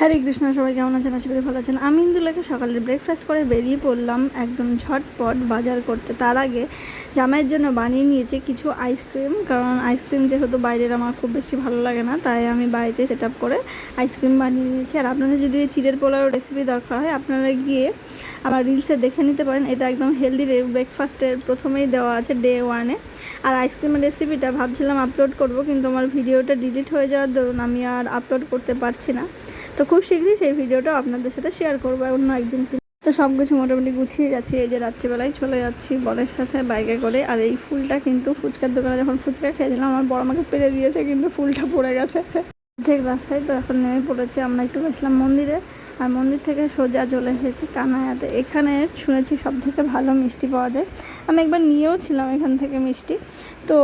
হরে কৃষ্ণ, সবাই কেমন আছেন? আশা করি ভালো আছেন। আমি ইন্দুলাকে সকালে ব্রেকফাস্ট করে বেরিয়ে পড়লাম একদম ঝটপট বাজার করতে। তার আগে জামাইয়ের জন্য বানিয়ে নিয়েছি কিছু আইসক্রিম কারণ আইসক্রিম যেহেতু বাইরের আমার খুব বেশি ভালো লাগে না, তাই আমি বাড়িতে সেট আপ করে আইসক্রিম বানিয়ে নিয়েছি। আর আপনাদের যদি চিড়ের পোলাও রেসিপি দরকার হয়, আপনারা গিয়ে আমার রিলসে দেখে নিতে পারেন। এটা একদম হেলদি ব্রেকফাস্টের প্রথমেই দেওয়া আছে ডে ওয়ানে আর আইসক্রিমের রেসিপিটা ভাবছিলাম আপলোড করব, কিন্তু আমার ভিডিওটা ডিলিট হয়ে যাওয়ার দরুন আমি আর আপলোড করতে পারছি না। তো খুব শীঘ্রই সেই ভিডিওটা আপনাদের সাথে শেয়ার করব অন্য একদিন তো সব কিছু মোটামুটি গুছিয়ে যাচ্ছি, এই যে রাত্রিবেলায় চলে যাচ্ছি বরের সাথে বাইকে করে। আর এই ফুলটা কিন্তু ফুচকার দোকানে যখন ফুচকা খেয়েছিলাম, আমার বড় আমাকে পেরে দিয়েছে, কিন্তু ফুলটা পড়ে গেছে। ঠিক রাস্তায় তো এখন নেমে পড়েছে, আমরা একটু গেছিলাম মন্দিরে। আর মন্দির থেকে সোজা চলে এসেছি কানায়াতে এখানে শুনেছি সব থেকে ভালো মিষ্টি পাওয়া যায়। আমি একবার নিয়েও ছিলাম এখান থেকে মিষ্টি। তো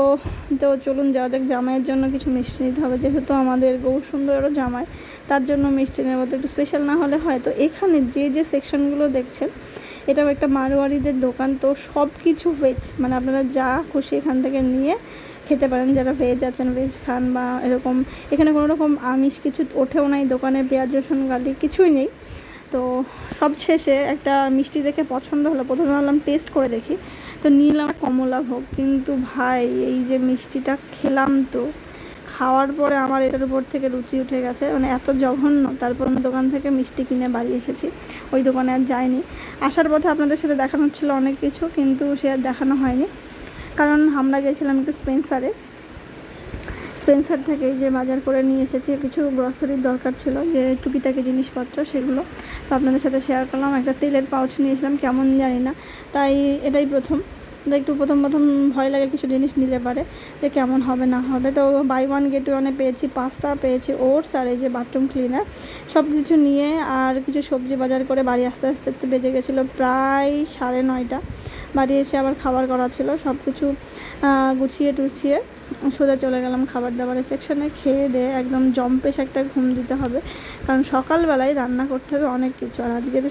তো চলুন যাওয়া যাক, জামাইয়ের জন্য কিছু মিষ্টি নিতে হবে। যেহেতু আমাদের গৌর সুন্দরও জামাই, তার জন্য মিষ্টি নেওয়া তো একটু স্পেশাল না হলে হয়। তো এখানে যে যে সেকশনগুলো দেখছেন, এটাও একটা মারোয়ারিদের দোকান। তো সব কিছু ভেজ মানে আপনারা যা খুশি এখান থেকে নিয়ে খেতে পারেন যারা ভেজ আছেন ভেজ খান বা এরকম, এখানে কোনো রকম আমিষ কিছু ওঠেও নাই, দোকানে পেঁয়াজ, রসুন গালি কিছুই নেই। তো সব শেষে একটা মিষ্টি দেখে পছন্দ হলো, প্রথমে ভাবলাম টেস্ট করে দেখি। তো নিলাম কমলা ভোগ, কিন্তু ভাই, এই যে মিষ্টিটা খেলাম তো, খাওয়ার পরে আমার এটার উপর থেকে রুচি উঠে গেছে মানে এত জঘন্য। তারপর আমি দোকান থেকে মিষ্টি কিনে বাড়ি এসেছি, ওই দোকানে আর যাইনি। আসার পথে আপনাদের সাথে দেখানো ছিল অনেক কিছু, কিন্তু সে আর দেখানো হয়নি। কারণ আমরা গেছিলাম একটু স্পেন্সারে। স্পেন্সার থেকে যে বাজার করে নিয়ে এসেছি, কিছু গ্রসারির দরকার ছিল, যে টুকিটাকি জিনিসপত্র সেগুলো। তো আপনাদের সাথে শেয়ার করলাম, একটা তেলের পাউচ নিয়েছিলাম, কেমন জানি না। তাই এটাই প্রথম। একটু প্রথম প্রথম ভয় লাগে কিছু জিনিস নিলে পারে, যে কেমন হবে, না হবে। তো বাই ওয়ান গেট ওয়ানে পেয়েছি পাস্তা পেয়েছি ওটস আর এই যে বাথরুম ক্লিনার সব কিছু নিয়ে আর কিছু সবজি বাজার করে বাড়ি আস্তে আস্তে বেজে গেছিল প্রায় সাড়ে নয়টা। বাড়ি এসে আবার খাবার করা ছিল সব কিছু গুছিয়ে টুছিয়ে সোজা চলে গেলাম খাবার দাবারের সেকশনে খেয়ে দিয়ে একদম জম্পেশ একটা ঘুম দিতে হবে, কারণ সকালবেলায় রান্না করতে হবে অনেক কিছু। আর আজকের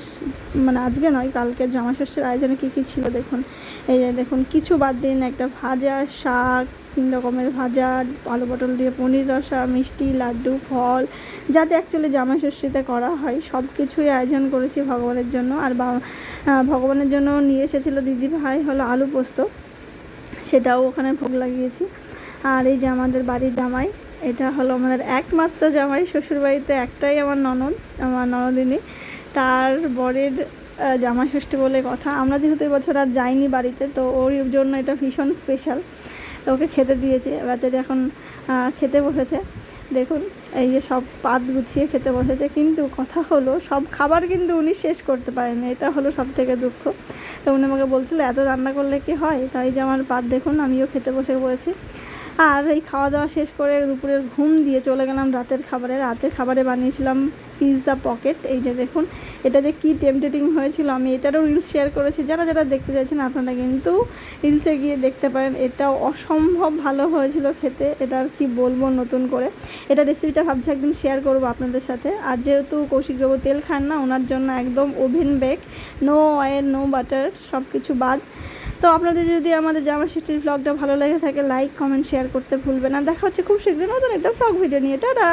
মানে আজকে নয় কালকের জামাষষ্ঠীর আয়োজনে কী কী ছিল দেখুন। এই যে দেখুন, কিছু বাদ দিন, একটা ভাজা শাক তিন রকমের ভাজা, আলু পটল দিয়ে পনির রসা, মিষ্টি, লাড্ডু, ফল, যা যা অ্যাকচুয়ালি জামাষষ্ঠীতে করা হয় সব কিছুই আয়োজন করেছি ভগবানের জন্য। আর ভগবানের জন্য নিয়ে এসেছিল দিদি ভাই, হলো আলু পোস্ত। সেটাও ওখানে ভোগ লাগিয়েছি। আর এই যে আমাদের বাড়ির জামাই, এটা হলো আমাদের একমাত্র জামাই শ্বশুরবাড়িতে, একটাই আমার ননদ, আমার ননদিনী। তার বরের জামা ষষ্ঠী বলে কথা। আমরা যেহেতু এবছর আর যাইনি বাড়িতে, তো ওর জন্য এটা ভীষণ স্পেশাল ওকে খেতে দিয়েছে। বাচ্চাটি এখন খেতে বসেছে, দেখুন, এই যে সব পাত গুছিয়ে খেতে বসেছে, কিন্তু কথা হলো, সব খাবার কিন্তু উনি শেষ করতে পারেনি এটা হলো সব থেকে দুঃখ। তো উনি আমাকে বলছিল, এত রান্না করলে কি হয়? তাই যে আমার পাত দেখুন, আমিও খেতে বসে পড়েছি। আর এই খাওয়া দাওয়া শেষ করে দুপুরের ঘুম দিয়ে চলে গেলাম রাতের খাবারে। রাতের খাবারে বানিয়েছিলাম পিৎজা পকেট এই যে দেখুন, এটা যে কী টেম্পটেটিং হয়েছিল। আমি এটারও রিলস শেয়ার করেছি। যারা যারা দেখতে চাইছেন, আপনারা কিন্তু রিলসে গিয়ে দেখতে পারেন। এটাও অসম্ভব ভালো হয়েছিল খেতে। এটা আর কি বলব নতুন করে। এটা রেসিপিটা ভাবছি একদিন শেয়ার করব আপনাদের সাথে। আর যেহেতু কৌশিক বাবু তেল খান না, ওনার জন্য একদম oven bake no oil no butter সব কিছু বাদ। তো আপনাদের যদি আমাদের জামা ষষ্ঠীর ব্লগটা ভালো লেগে থাকে লাইক কমেন্ট শেয়ার করতে ভুলবে না। দেখা হচ্ছে খুব শীঘ্রই নতুন একটা ব্লগ ভিডিও নিয়ে। টাটা!